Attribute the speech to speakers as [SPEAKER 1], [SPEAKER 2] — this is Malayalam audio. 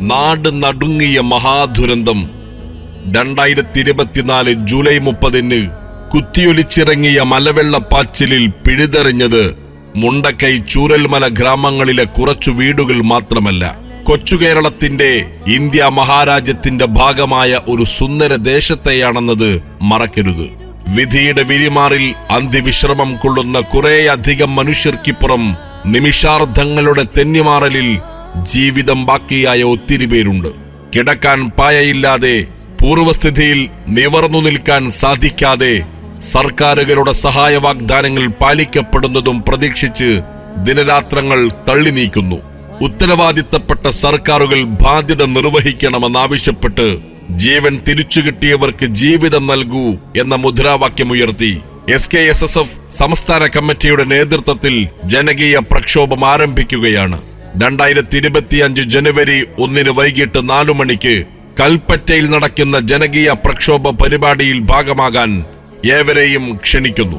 [SPEAKER 1] നാട് നടുങ്ങിയ മഹാദുരന്തം രണ്ടായിരത്തി ഇരുപത്തിനാല് ജൂലൈ മുപ്പതിന് കുത്തിയൊലിച്ചിറങ്ങിയ മലവെള്ളപ്പാച്ചിലിൽ പിഴുതെറിഞ്ഞത് മുണ്ടക്കൈ ചൂരൽമല ഗ്രാമങ്ങളിലെ കുറച്ചു വീടുകൾ മാത്രമല്ല. കൊച്ചു കേരളത്തിന്റെ ഇന്ത്യ മഹാരാജ്യത്തിന്റെ ഭാഗമായ ഒരു സുന്ദര ദേശത്തെയാണെന്നത് മറക്കരുത്. വിധിയുടെ വിരിമാറിൽ അന്തിവിശ്രമം കൊള്ളുന്ന കുറേയധികം മനുഷ്യർക്കിപ്പുറം നിമിഷാർദ്ധങ്ങളുടെ തെന്നിമാറലിൽ ജീവിതം ബാക്കിയായ ഒത്തിരി പേരുണ്ട്. കിടക്കാൻ പായയില്ലാതെ പൂർവസ്ഥിതിയിൽ നിവർന്നു നിൽക്കാൻ സാധിക്കാതെ സർക്കാരുകളുടെ സഹായ വാഗ്ദാനങ്ങൾ പാലിക്കപ്പെടുന്നതും പ്രതീക്ഷിച്ച് ദിനരാത്രങ്ങൾ തള്ളി നീക്കുന്നു ഉത്തരവാദിത്തപ്പെട്ട സർക്കാരുകൾ ബാധ്യത നിർവഹിക്കണമെന്നാവശ്യപ്പെട്ട് ജീവൻ തിരിച്ചു കിട്ടിയവർക്ക് ജീവിതം നൽകൂ എന്ന മുദ്രാവാക്യമുയർത്തി S K S S F സംസ്ഥാന കമ്മിറ്റിയുടെ നേതൃത്വത്തിൽ ജനകീയ പ്രക്ഷോഭം ആരംഭിക്കുകയാണ്. രണ്ടായിരത്തി ഇരുപത്തിയഞ്ച് ജനുവരി ഒന്നിന് വൈകിട്ട് നാലു മണിക്ക് കൽപ്പറ്റയിൽ നടക്കുന്ന ജനകീയ പ്രക്ഷോഭ പരിപാടിയിൽ ഭാഗമാകാൻ ഏവരെയും ക്ഷണിക്കുന്നു.